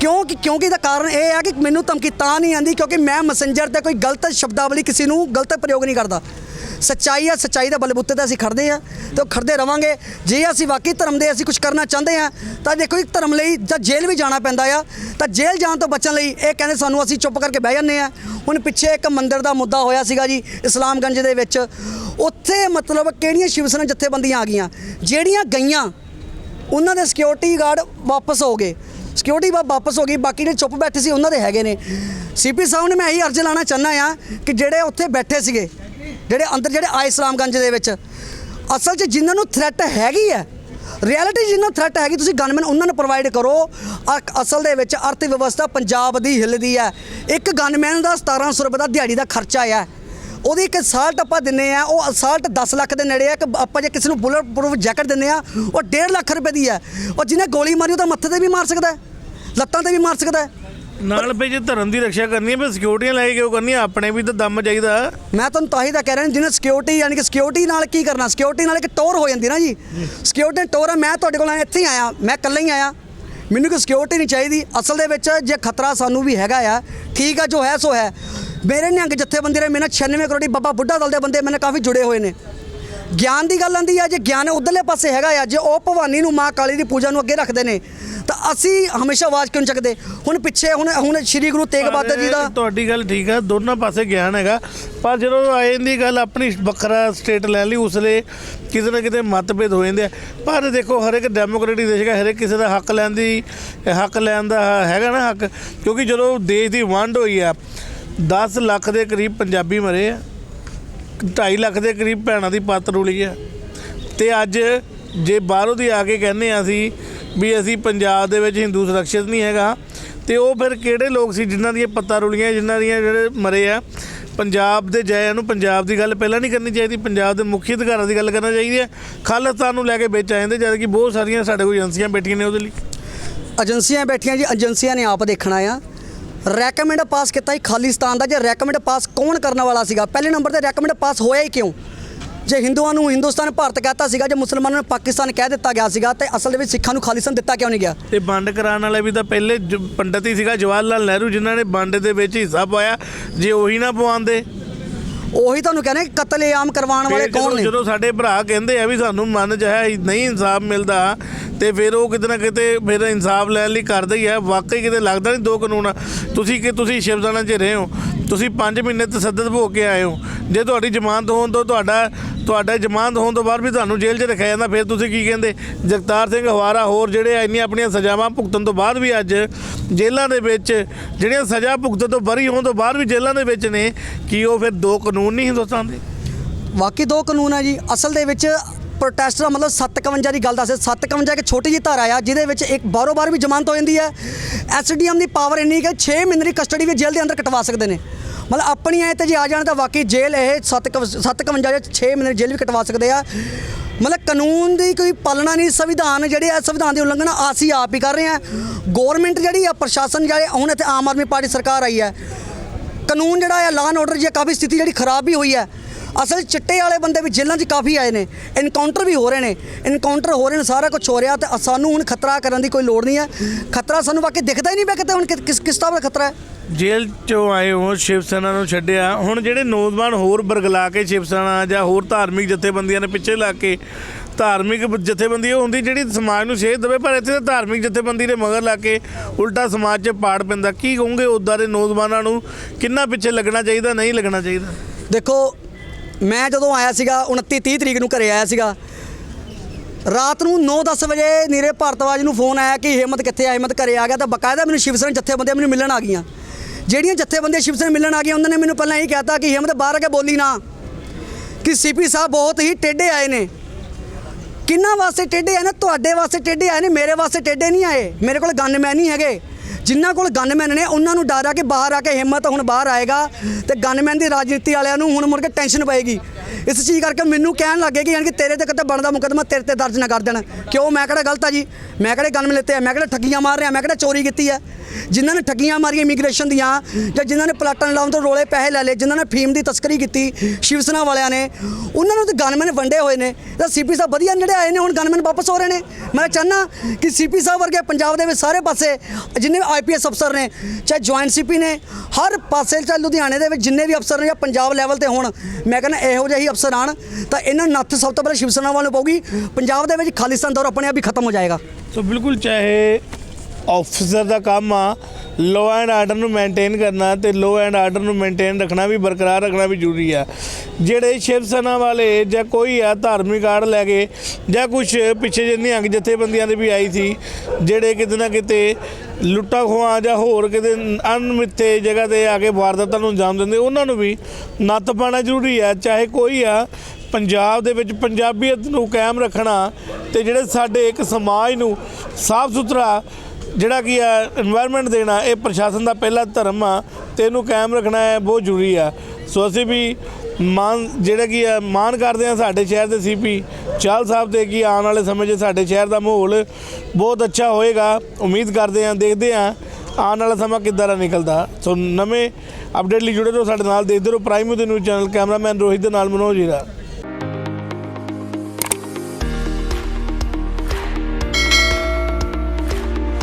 ਕਿਉਂਕਿ ਕਿਉਂਕਿ ਇਹਦਾ ਕਾਰਨ ਇਹ ਹੈ ਕਿ ਮੈਨੂੰ ਧਮਕੀ ਤਾਂ ਨਹੀਂ ਆਂਦੀ ਕਿਉਂਕਿ ਮੈਂ ਮੈਸੇਂਜਰ ਤੇ ਕੋਈ ਗਲਤ ਸ਼ਬਦਾਵਲੀ ਕਿਸੇ ਨੂੰ ਗਲਤ ਪ੍ਰਯੋਗ ਨਹੀਂ ਕਰਦਾ। ਸੱਚਾਈ ਆ, ਸੱਚਾਈ ਦੇ ਬਲਬੂਤੇ ਤੇ ਅਸੀਂ ਖੜਦੇ ਆ ਤੇ ਉਹ ਖੜਦੇ ਰਵਾਂਗੇ। ਜੇ ਅਸੀਂ ਵਾਕਈ ਧਰਮ ਦੇ ਅਸੀਂ ਕੁਝ ਕਰਨਾ ਚਾਹੁੰਦੇ ਆ ਤਾਂ ਦੇਖੋ ਇੱਕ ਧਰਮ ਲਈ ਜਾਂ ਜੇਲ੍ਹ ਵੀ ਜਾਣਾ ਪੈਂਦਾ ਆ। ਤਾਂ ਜੇਲ੍ਹ ਜਾਣ ਤੋਂ ਬਚਣ ਲਈ ਇਹ ਕਹਿੰਦੇ ਸਾਨੂੰ ਅਸੀਂ ਚੁੱਪ ਕਰਕੇ ਬਹਿ ਜਾਂਦੇ ਆ ਹੁਣ ਪਿੱਛੇ ਇੱਕ ਮੰਦਿਰ ਦਾ ਮੁੱਦਾ ਹੋਇਆ ਸੀਗਾ ਜੀ, ਇਸਲਾਮਗੰਜ ਦੇ ਵਿੱਚ। ਉੱਥੇ ਮਤਲਬ ਕਿਹੜੀਆਂ ਸ਼ਿਵ ਸੈਨਾ ਜਥੇਬੰਦੀਆਂ ਆ ਗਈਆਂ? ਜਿਹੜੀਆਂ ਗਈਆਂ, ਉਹਨਾਂ ਦੇ ਸਿਕਿਉਰਿਟੀ ਗਾਰਡ ਵਾਪਸ ਹੋ ਗਏ। ਸਿਕਿਉਰਿਟੀ ਵਾ ਵਾਪਸ ਹੋ ਗਈ, ਬਾਕੀ ਜਿਹੜੇ ਚੁੱਪ ਬੈਠੇ ਸੀ, ਉਹਨਾਂ ਦੇ ਹੈਗੇ ਨੇ। ਸੀਪੀ ਸਾਹਿਬ ਨੇ ਮੈਂ ਇਹੀ ਅਰਜ਼ ਲਾਣਾ ਚਾਹੁੰਦਾ ਆ ਕਿ ਜਿਹੜੇ ਉੱਥੇ ਬੈਠੇ ਸੀਗੇ ਜਿਹੜੇ ਅੰਦਰ ਜਿਹੜੇ ਆਏ ਇਸਲਾਮਗੰਜ ਦੇ ਵਿੱਚ, ਅਸਲ 'ਚ ਜਿਨ੍ਹਾਂ ਨੂੰ ਥ੍ਰੈਟ ਹੈਗੀ ਹੈ ਰਿਐਲਿਟੀ ਜਿਨ੍ਹਾਂ ਨੂੰ ਥ੍ਰੈਟ ਹੈਗੀ, ਤੁਸੀਂ ਗਨਮੈਨ ਉਹਨਾਂ ਨੂੰ ਪ੍ਰੋਵਾਈਡ ਕਰੋ। ਅਸਲ ਦੇ ਵਿੱਚ ਅਰਥ ਵਿਵਸਥਾ ਪੰਜਾਬ ਦੀ ਹਿੱਲਦੀ ਹੈ। ਇੱਕ ਗਨਮੈਨ ਦਾ 1700 ਰੁਪਏ ਦਾ ਦਿਹਾੜੀ ਦਾ ਖਰਚਾ ਆ। ਉਹਦੀ ਇੱਕ ਸਾਲਟ ਆਪਾਂ ਦਿੰਨੇ ਆ, ਉਹ ਸਾਲਟ 10 ਲੱਖ ਦੇ ਨੇੜੇ ਆ ਕਿ ਆਪਾਂ ਜੇ ਕਿਸੇ ਨੂੰ ਬੁਲਟ ਪ੍ਰੂਫ ਜੈਕਟ ਦਿੰਨੇ ਆ, ਉਹ 1.5 ਲੱਖ ਰੁਪਏ ਦੀ ਹੈ। ਉਹ ਜਿਹਨੇ ਗੋਲੀ ਮਾਰੀ ਉਹਦਾ ਮੱਥੇ ਤੇ ਵੀ ਮਾਰ ਸਕਦਾ ਲੱਤਾਂ ਤੇ ਵੀ ਮਾਰ ਸਕਦਾ
ਨਾਲ ਭਈ ਜੇ ਧਰਮ ਦੀ ਰੱਖਿਆ ਕਰਨੀ ਹੈ ਫਿਰ ਸਿਕਿਉਰਟੀਆਂ ਲੈ ਕੇ ਕਿਉਂ ਕਰਨੀ ਹੈ? ਆਪਣੇ ਵੀ ਤਾਂ ਦਮ ਚਾਹੀਦਾ।
ਮੈਂ ਤੁਹਾਨੂੰ ਤਾਂ ਹੀ ਤਾਂ ਕਹਿ ਰਿਹਾ ਜਿਹਨੇ ਸਿਕਿਉਰਿਟੀ ਯਾਨੀ ਕਿ ਸਿਕਿਉਰਿਟੀ ਨਾਲ ਕੀ ਕਰਨਾ ਸਿਕਿਉਰਿਟੀ ਨਾਲ ਇੱਕ ਟੋਰ ਹੋ ਜਾਂਦੀ ਨਾ ਜੀ। ਸਿਕਿਉਰਿਟੀ ਟੋਰ ਆ ਮੈਂ ਤੁਹਾਡੇ ਕੋਲ ਆਇਆ, ਇੱਥੇ ਹੀ ਆਇਆ ਮੈਂ ਇਕੱਲਾ ਹੀ ਆਇਆ। ਮੈਨੂੰ ਕੋਈ ਸਿਕਿਉਰਿਟੀ ਨਹੀਂ ਚਾਹੀਦੀ। ਅਸਲ ਦੇ ਵਿੱਚ ਜੇ ਖਤਰਾ ਸਾਨੂੰ ਵੀ ਹੈਗਾ ਆ ਠੀਕ ਆ ਜੋ ਹੈ ਸੋ ਹੈ। ਮੇਰੇ ਨਿਹੰਗ ਜਥੇਬੰਦੀ ਨੇ ਮੇਰੇ ਨਾਲ 96 ਕਰੋੜੀ ਬਾਬਾ ਬੁੱਢਾ ਦਲ ਦੇ ਬੰਦੇ ਮੇਰੇ ਨਾਲ ਕਾਫੀ ਜੁੜੇ ਹੋਏ ਨੇ। ਗਿਆਨ ਦੀ ਗੱਲ ਆਂਦੀ ਆ ਜੇ ਗਿਆਨ ਉਧਰਲੇ ਪਾਸੇ ਹੈਗਾ ਆ ਜੇ ਉਹ ਭਵਾਨੀ ਨੂੰ ਮਾਂ ਕਾਲੀ ਦੀ ਪੂਜਾ ਨੂੰ ਅੱਗੇ ਰੱਖਦੇ ਨੇ ਤਾਂ ਅਸੀਂ ਹਮੇਸ਼ਾ ਆਵਾਜ਼ ਕਿਉਂ ਚੱਕਦੇ? ਹੁਣ ਪਿੱਛੇ ਹੁਣ ਹੁਣ ਸ੍ਰੀ ਗੁਰੂ ਤੇਗ ਬਹਾਦਰ ਜੀ ਦਾ
ਤੁਹਾਡੀ ਗੱਲ ਠੀਕ ਹੈ ਦੋਨਾਂ ਪਾਸੇ ਗਿਆਨ ਹੈਗਾ। ਪਰ ਜਦੋਂ ਆਏ ਦੀ ਗੱਲ ਆਪਣੀ ਵੱਖਰਾ ਸਟੇਟ ਲੈ ਲਈ ਉਸਲੇ ਕਿਤੇ ਨਾ ਕਿਤੇ ਮਤਭੇਦ ਹੋ ਜਾਂਦੇ ਆ। ਪਰ ਦੇਖੋ ਹਰ ਇੱਕ ਡੈਮੋਕ੍ਰੇਟਿਕ ਦੇਸ਼ ਹੈਗਾ ਹਰ ਇੱਕ ਕਿਸੇ ਦਾ ਹੱਕ ਲੈਣ ਦੀ ਹੱਕ ਲੈਣ ਦਾ ਹੈਗਾ ਨਾ ਹੱਕ। ਕਿਉਂਕਿ ਜਦੋਂ ਦੇਸ਼ ਦੀ ਵੰਡ ਹੋਈ ਆ 10 ਲੱਖ ਦੇ ਕਰੀਬ ਪੰਜਾਬੀ ਮਰੇ ਆ 2.5 ਲੱਖ ਦੇ ਕਰੀਬ ਭੈਣਾਂ ਦੀ ਪੱਤ ਰੁਲੀ ਆ। ਤੇ ਅੱਜ ਜੇ ਬਾਹਰੋਂ ਦੀ ਆ ਕੇ ਕਹਿੰਦੇ ਆ ਅਸੀਂ ਵੀ ਅਸੀਂ ਪੰਜਾਬ ਦੇ ਵਿੱਚ ਹਿੰਦੂ ਸੁਰੱਖਿਅਤ ਨਹੀਂ ਹੈਗਾ। ਤੇ ਉਹ ਫਿਰ ਕਿਹੜੇ ਲੋਕ ਸੀ ਜਿਨ੍ਹਾਂ ਦੀਆਂ ਪੱਤਾਂ ਰੁਲੀਆਂ, ਜਿਨ੍ਹਾਂ ਦੀਆਂ ਜਿਹੜੇ ਮਰੇ ਆ? ਪੰਜਾਬ ਦੇ ਜਾਇਆਂ ਨੂੰ ਪੰਜਾਬ ਦੀ ਗੱਲ ਪਹਿਲਾਂ ਨਹੀਂ ਕਰਨੀ ਚਾਹੀਦੀ, ਪੰਜਾਬ ਦੇ ਮੁੱਖ ਅਧਿਕਾਰਾਂ ਦੀ ਗੱਲ ਕਰਨਾ ਚਾਹੀਦੀ ਹੈ। ਖਾਲਸਤਾਨ ਨੂੰ ਲੈ ਕੇ ਵਿੱਚ ਆ ਜਾਂਦੇ, ਜਦ ਕਿ ਬਹੁਤ ਸਾਰੀਆਂ ਸਾਡੇ ਕੋਲ ਏਜੰਸੀਆਂ ਬੈਠੀਆਂ ਨੇ ਉਹਦੇ ਲਈ।
ਏਜੰਸੀਆਂ ਬੈਠੀਆਂ ਜੀ, ਏਜੰਸੀਆਂ ਨੇ ਆਪ ਦੇਖਣਾ ਆ। ਰეკਮੈਂਡ ਪਾਸ ਕੀਤਾ ਹੀ ਖਾਲਿਸਤਾਨ ਦਾ ਜੇ ਰეკਮੈਂਡ ਪਾਸ ਕੌਣ ਕਰਨ ਵਾਲਾ ਸੀਗਾ? ਪਹਿਲੇ ਨੰਬਰ ਤੇ ਰეკਮੈਂਡ ਪਾਸ ਹੋਇਆ ਹੀ ਕਿਉਂ? ਜੇ ਹਿੰਦੂਆਂ ਨੂੰ ਹਿੰਦੁਸਤਾਨ ਭਾਰਤ ਕਹਤਾ ਸੀਗਾ ਜੇ ਮੁਸਲਮਾਨਾਂ ਨੂੰ ਪਾਕਿਸਤਾਨ ਕਹਿ ਦਿੱਤਾ ਗਿਆ ਸੀਗਾ ਤੇ ਅਸਲ ਦੇ ਵਿੱਚ ਸਿੱਖਾਂ ਨੂੰ ਖਾਲਿਸਤਾਨ ਦਿੱਤਾ ਕਿਉਂ ਨਹੀਂ ਗਿਆ?
ਤੇ ਵੰਡ ਕਰਾਉਣ ਵਾਲੇ ਵੀ ਤਾਂ ਪਹਿਲੇ ਜ- ਪੰਡਤ ਹੀ ਸੀਗਾ ਜਵਾਹਰ ਲਾਲ ਨਹਿਰੂ ਜਿਨ੍ਹਾਂ ਨੇ ਵੰਡ ਦੇ ਵਿੱਚ ਹਿੱਸਾ ਪਾਇਆ। ਜੇ ਉਹੀ ਨਾ ਪਵਾਉਂਦੇ।
ਉਹੀ ਤੁਹਾਨੂੰ ਕਹਿੰਦੇ ਕਿ ਕਤਲੇਆਮ ਕਰਵਾਉਣ ਵਾਲੇ
ਫਿਰ
ਕੌਣ
ਜਦੋਂ
ਨੇ?
ਜਦੋਂ ਸਾਡੇ ਭਰਾ ਕਹਿੰਦੇ ਆ ਵੀ ਸਾਨੂੰ ਮਨ ਚ ਹੈ ਨਹੀਂ ਇਨਸਾਫ ਮਿਲਦਾ ਤੇ ਫਿਰ ਉਹ ਕਿਤੇ ਨਾ ਕਿਤੇ ਫਿਰ ਇਨਸਾਫ ਲੈਣ ਲਈ ਕਰਦੇ ਹੀ ਆ। ਵਾਕਈ ਕਿਤੇ ਲੱਗਦਾ ਨਹੀਂ ਦੋ ਕਾਨੂੰਨ ਆ। ਤੁਸੀਂ ਕਿ ਤੁਸੀਂ ਸ਼ਿਵਜ਼ਾਨਾ 'ਚ ਰਹੇ ਹੋ ਤੁਸੀਂ 5 ਮਹੀਨੇ ਤਸੱਦਦ ਭੋਗ ਕੇ ਆਏ ਹੋ। ਜੇ ਤੁਹਾਡੀ ਜ਼ਮਾਨਤ ਹੋਣ ਤੋਂ ਤੁਹਾਡਾ ਤੁਹਾਡਾ ਜ਼ਮਾਨਤ ਹੋਣ ਤੋਂ ਬਾਅਦ ਵੀ ਤੁਹਾਨੂੰ ਜੇਲ੍ਹ 'ਚ ਰੱਖਿਆ ਜਾਂਦਾ, ਫਿਰ ਤੁਸੀਂ ਕੀ ਕਹਿੰਦੇ? ਜਗਤਾਰ ਸਿੰਘ ਹਵਾਰਾ ਹੋਰ ਜਿਹੜੇ ਆ, ਇੰਨੀਆਂ ਆਪਣੀਆਂ ਸਜ਼ਾਵਾਂ ਭੁਗਤਣ ਤੋਂ ਬਾਅਦ ਵੀ ਅੱਜ ਜੇਲ੍ਹਾਂ ਦੇ ਵਿੱਚ ਜਿਹੜੀਆਂ ਸਜ਼ਾ ਭੁਗਤਣ ਤੋਂ ਬਰੀ ਹੋਣ ਤੋਂ ਬਾਅਦ ਵੀ ਜੇਲ੍ਹਾਂ ਦੇ ਵਿੱਚ ਨੇ, ਕੀ ਉਹ ਫਿਰ ਦੋ ਕਾਨੂੰਨ ਨਹੀਂ ਹਿੰਦੁਸਤਾਨ ਦੇ?
ਵਾਕਈ ਦੋ ਕਾਨੂੰਨ ਹੈ ਜੀ। ਅਸਲ ਦੇ ਵਿੱਚ ਪ੍ਰੋਟੈਸਟ ਦਾ ਮਤਲਬ 57 ਦੀ ਗੱਲ ਦੱਸੇ 57 ਇੱਕ ਛੋਟੀ ਜਿਹੀ ਧਾਰਾ ਆ ਜਿਹਦੇ ਵਿੱਚ ਇੱਕ ਬਾਰੋ ਬਾਰ ਵੀ ਜ਼ਮਾਨਤ ਹੋ ਜਾਂਦੀ ਹੈ। ਐਸਡੀਐਮ ਦੀ ਪਾਵਰ ਇੰਨੀ ਕਿ 6 ਮਹੀਨੇ ਦੀ ਕਸਟਡੀ ਵੀ ਜੇਲ੍ਹ ਦੇ ਅੰਦਰ ਕਟਵਾ ਸਕਦੇ ਨੇ। ਮਤਲਬ ਆਪਣੀ ਐ ਤੇ ਜੇ ਆ ਜਾਣ ਤਾਂ ਵਾਕਈ ਜੇਲ੍ਹ ਇਹ 57 ਜਾਂ 6 ਮਹੀਨੇ ਜੇਲ੍ਹ ਵੀ ਕਟਵਾ ਸਕਦੇ ਆ। ਮਤਲਬ ਕਾਨੂੰਨ ਦੀ ਕੋਈ ਪਾਲਣਾ ਨਹੀਂ, ਸੰਵਿਧਾਨ ਜਿਹੜੇ ਆ, ਸੰਵਿਧਾਨ ਦੀ ਉਲੰਘਣਾ ਅਸੀਂ ਆਪ ਹੀ ਕਰ ਰਹੇ ਆ। ਗਵਰਨਮੈਂਟ ਜਿਹੜੀ ਆ, ਪ੍ਰਸ਼ਾਸਨ ਜਿਹੜੇ ਹੁਣ ਇੱਥੇ ਆਮ ਆਦਮੀ ਪਾਰਟੀ ਸਰਕਾਰ ਆਈ ਹੈ। ਕਾਨੂੰਨ ਜਿਹੜਾ ਆ ਲਾਅ ਐਂਡ ਆਰਡਰ ਦੀ ਕਾਫੀ ਸਥਿਤੀ ਜਿਹੜੀ ਖਰਾਬ ਵੀ ਹੋਈ ਹੈ। ਅਸਲ ਚਿੱਟੇ ਵਾਲੇ ਬੰਦੇ ਵੀ ਜੇਲ੍ਹਾਂ 'ਚ ਕਾਫੀ ਆਏ ਨੇ। ਇਨਕਾਊਂਟਰ ਵੀ ਹੋ ਰਹੇ ਨੇ। ਇਨਕਾਊਂਟਰ ਹੋ ਰਹੇ ਨੇ, ਸਾਰਾ ਕੁਝ ਹੋ ਰਿਹਾ ਤੇ ਸਾਨੂੰ ਹੁਣ ਖਤਰਾ ਕਰਨ ਦੀ ਕੋਈ ਲੋੜ ਨਹੀਂ ਹੈ। ਖਤਰਾ ਸਾਨੂੰ ਬਾਕੀ ਦਿਖਦਾ ਹੀ ਨਹੀਂ ਪਿਆ ਕਿਤੇ ਹੁਣ ਕਿ- ਕਿਸ ਕਿਸ ਤਰ੍ਹਾਂ ਦਾ ਖਤਰਾ ਹੈ?
ਜੇਲ੍ਹ ਚੋਂ ਆਏ ਹੋ ਸ਼ਿਵ ਸੈਨਾ ਨੂੰ ਛੱਡਿਆ। ਹੁਣ ਜਿਹੜੇ ਨੌਜਵਾਨ ਹੋਰ ਬਰਗਲਾ ਕੇ ਸ਼ਿਵ ਸੈਨਾ ਜਾਂ ਹੋਰ ਧਾਰਮਿਕ ਜਥੇਬੰਦੀਆਂ ਨੇ ਪਿੱਛੇ ਲਾ ਕੇ, ਧਾਰਮਿਕ ਜਥੇਬੰਦੀ ਉਹ ਹੁੰਦੀ ਜਿਹੜੀ ਸਮਾਜ ਨੂੰ ਸੇਧ ਦੇਵੇ, ਪਰ ਇੱਥੇ ਤਾਂ ਧਾਰਮਿਕ ਜਥੇਬੰਦੀ ਦੇ ਮਗਰ ਲਾ ਕੇ ਉਲਟਾ ਸਮਾਜ 'ਚ ਪਾੜ ਪੈਂਦਾ। ਕੀ ਕਹੋਗੇ ਉਦਾਂ ਦੇ ਨੌਜਵਾਨਾਂ ਨੂੰ? ਕਿੰਨਾ ਪਿੱਛੇ ਲੱਗਣਾ ਚਾਹੀਦਾ, ਨਹੀਂ ਲੱਗਣਾ ਚਾਹੀਦਾ?
ਦੇਖੋ, ਮੈਂ ਜਦੋਂ ਆਇਆ ਸੀਗਾ 29 30 ਤਰੀਕ ਨੂੰ ਘਰੇ ਆਇਆ ਸੀਗਾ, ਰਾਤ ਨੂੰ 9-10 ਵਜੇ ਨੀਰੇ ਭਾਰਤਵਾਜ ਨੂੰ ਫੋਨ ਆਇਆ ਕਿ ਹਿੰਮਤ ਕਿੱਥੇ ਆ? ਹਿੰਮਤ ਘਰੇ ਆ ਗਿਆ ਤਾਂ ਬਕਾਇਦਾ ਮੈਨੂੰ ਸ਼ਿਵ ਸੈਨਾ ਜਥੇਬੰਦੀਆਂ ਮੈਨੂੰ ਮਿਲਣ ਆ ਗਈਆਂ। ਜਿਹੜੀਆਂ ਜਥੇਬੰਦੀਆਂ ਸ਼ਿਵ ਸੈਨਾ ਮਿਲਣ ਆ ਗਈਆਂ, ਉਹਨਾਂ ਨੇ ਮੈਨੂੰ ਪਹਿਲਾਂ ਇਹ ਕਹਿਤਾ ਕਿ ਹਿੰਮਤ, ਬਾਹਰ ਆ ਕੇ ਬੋਲੀ ਨਾ। ਕਿ ਸੀਪੀ ਸਾਹਿਬ ਬਹੁਤ ਹੀ ਟੇਢੇ ਆਏ ਨੇ। ਕਿੰਨਾ ਵਾਸਤੇ ਟੇਢੇ ਆਏ ਨੇ? ਤੁਹਾਡੇ ਵਾਸਤੇ ਟੇਢੇ ਆਏ ਨੇ, ਮੇਰੇ ਵਾਸਤੇ ਟੇਢੇ ਨਹੀਂ ਆਏ। ਮੇਰੇ ਕੋਲ ਗਨਮੈਨ ਨਹੀਂ ਹੈਗੇ। ਜਿਨ੍ਹਾਂ ਕੋਲ ਗਨਮੈਨ ਨੇ, ਉਹਨਾਂ ਨੂੰ ਡਰ ਆ ਕਿ ਬਾਹਰ ਆ ਕੇ ਹਿੰਮਤ ਹੁਣ ਬਾਹਰ ਆਏਗਾ ਤੇ ਗਨਮੈਨ ਦੀ ਰਾਜਨੀਤੀ ਵਾਲਿਆਂ ਨੂੰ ਹੁਣ ਮੁੜ ਕੇ ਟੈਨਸ਼ਨ ਪਏਗੀ। ਇਸ ਚੀਜ਼ ਕਰਕੇ ਮੈਨੂੰ ਕਹਿਣ ਲੱਗੇ ਕਿ ਯਾਨੀ ਕਿ ਤੇਰੇ ਤੇ ਕਿਤੇ ਬਣਦਾ ਮੁਕਦਮਾ, ਤੇਰੇ ਤੇ ਦਰਜ ਨਾ ਕਰ ਦੇਣ। ਕਿਉਂ? ਮੈਂ ਕਿਹੜਾ ਗਲਤ ਆ ਜੀ? ਮੈਂ ਕਿਹੜੇ ਗਨਮੈਨ ਲਿੱਤੇ ਆ? ਮੈਂ ਕਿਹੜਾ ਠੱਗੀਆਂ ਮਾਰ ਰਿਹਾ? ਮੈਂ ਕਿਹੜਾ ਚੋਰੀ ਕੀਤੀ ਹੈ ਜਿਨ੍ਹਾਂ ਨੇ ਠੱਗੀਆਂ ਮਾਰੀਆਂ ਇਮੀਗ੍ਰੇਸ਼ਨ ਦੀਆਂ ਜਾਂ ਜਿਨ੍ਹਾਂ ਨੇ ਪਲਾਟਾਂ ਲਾਉਣ ਤੋਂ ਰੋਲੇ ਪੈਸੇ ਲੈ ਲਏ, ਜਿਨ੍ਹਾਂ ਨੇ ਫੀਮ ਦੀ ਤਸਕਰੀ ਕੀਤੀ ਸ਼ਿਵ ਸੈਨਾ ਵਾਲਿਆਂ ਨੇ, ਉਹਨਾਂ ਨੂੰ ਤੇ ਗਨਮੈਨ ਵੰਡੇ ਹੋਏ ਨੇ। ਤਾਂ ਸੀਪੀ ਸਾਹਿਬ ਵਧੀਆ ਨੇੜੇ ਆਏ ਨੇ, ਹੁਣ ਗਨਮੈਨ ਵਾਪਸ ਹੋ ਰਹੇ ਨੇ। ਮੈਂ ਚਾਹਨਾ ਕਿ ਸੀਪੀ ਸਾਹਿਬ ਵਰਗੇ ਪੰਜਾਬ ਦੇ ਵਿੱਚ ਸਾਰੇ ਪਾਸੇ ਜਿੰਨੇ ਆਈਪੀਐਸ ਅਫਸਰ ਨੇ, ਚਾਹੇ ਜੁਆਇੰਟ ਸੀਪੀ ਨੇ, ਹਰ ਪਾਸੇ ਚਾਹੇ ਲੁਧਿਆਣੇ ਦੇ ਵਿੱਚ ਜਿੰਨੇ ਵੀ ਅਫਸਰ ਨੇ ਜਾਂ ਪੰਜਾਬ ਲੈਵਲ ਤੇ ਹੋਣ, ਮੈਂ ਕਹਿੰਦਾ ਇਹੋ ਜਿਹੇ ਹੀ ਅਫਸਰ ਆਣ ਤਾਂ ਇਹਨਾਂ ਨੱਥ ਸਭ ਤੋਂ ਪਹਿਲਾਂ ਸ਼ਿਵ ਸੈਨਾ ਵਾਲਿਆਂ ਨੂੰ ਪਊਗੀ। ਪੰਜਾਬ ਦੇ ਵਿੱਚ ਖਾਲਿਸਤਾਨ ਦੌਰ ਆਪਣੇ ਆਪ ਹੀ ਖਤਮ ਹੋ ਜਾਏਗਾ।
ਸੋ ਬਿਲਕੁਲ ਚਾਹੇ ਆਫੀਸਰ ਦਾ ਕੰਮ ਆ ਲੋ ਐਂਡ ਆਰਡਰ ਨੂੰ ਮੇਨਟੇਨ ਕਰਨਾ ਤੇ ਲੋ ਐਂਡ ਆਰਡਰ ਨੂੰ ਮੇਨਟੇਨ ਰੱਖਣਾ ਵੀ ਬਰਕਰਾਰ ਰੱਖਣਾ ਵੀ ਜ਼ਰੂਰੀ ਆ। ਜਿਹੜੇ ਸ਼ਿਵ ਸੈਨਾ ਵਾਲੇ ਜਾਂ ਕੋਈ ਆ ਧਾਰਮਿਕ ਆੜ ਲੈ ਕੇ ਜਾਂ ਕੁਝ ਪਿੱਛੇ ਜਿੰਨੀ ਅੰਗ ਜਥੇਬੰਦੀਆਂ ਦੇ ਵੀ ਆਈ ਸੀ, ਜਿਹੜੇ ਕਿਤੇ ਨਾ ਕਿਤੇ ਲੁੱਟਾ ਖੋਆ ਜਾਂ ਹੋਰ ਕਿਤੇ ਅਨਮਿੱਥੇ ਜਗ੍ਹਾ ਤੇ ਆ ਕੇ ਵਾਰਦਾਤਾਂ ਨੂੰ ਅੰਜਾਮ ਦਿੰਦੇ, ਉਹਨਾਂ ਨੂੰ ਵੀ ਨੱਤ ਪਾਣਾ ਜ਼ਰੂਰੀ ਹੈ। ਚਾਹੇ ਕੋਈ ਆ ਪੰਜਾਬ ਦੇ ਵਿੱਚ ਪੰਜਾਬੀਅਤ ਨੂੰ ਕਾਇਮ ਰੱਖਣਾ ਤੇ ਜਿਹੜੇ ਸਾਡੇ ਇੱਕ ਸਮਾਜ ਨੂੰ ਸਾਫ਼ ਸੁਥਰਾ ਜਿਹੜਾ ਕੀ ਹੈ এনवायरमेंट ਦੇਣਾ, ਇਹ ਪ੍ਰਸ਼ਾਸਨ ਦਾ ਪਹਿਲਾ ਧਰਮ ਆ ਤੇ ਇਹਨੂੰ ਕਾਇਮ ਰੱਖਣਾ ਹੈ ਬਹੁਤ ਜ਼ਰੂਰੀ ਆ। ਸੋ ਅਸੀਂ ਵੀ ਮਾਨ ਜਿਹੜਾ ਕੀ ਆ ਮਾਨ ਕਰਦੇ ਆ ਸਾਡੇ ਸ਼ਹਿਰ ਦੇ ਸੀਪੀ ਚਾਲ ਸਾਹਿਬ ਦੇ ਕੀ ਆਉਣ ਵਾਲੇ ਸਮੇਂ 'ਚ ਸਾਡੇ ਸ਼ਹਿਰ ਦਾ ਮਾਹੌਲ ਬਹੁਤ ਅੱਛਾ ਹੋਏਗਾ। ਉਮੀਦ ਕਰਦੇ ਆ, ਦੇਖਦੇ ਆ ਆਉਣ ਵਾਲਾ ਸਮਾਂ ਕਿੱਦਾਂ ਦਾ ਨਿਕਲਦਾ। ਸੋ ਨਵੇਂ ਅਪਡੇਟ ਲਈ ਜੁੜੇ ਰਹੋ ਸਾਡੇ ਨਾਲ, ਦੇਖਦੇ ਰਹੋ prime news channel cameraman Rohit ਦੇ ਨਾਲ ਮਨੋਜ ਹੀਰਾ।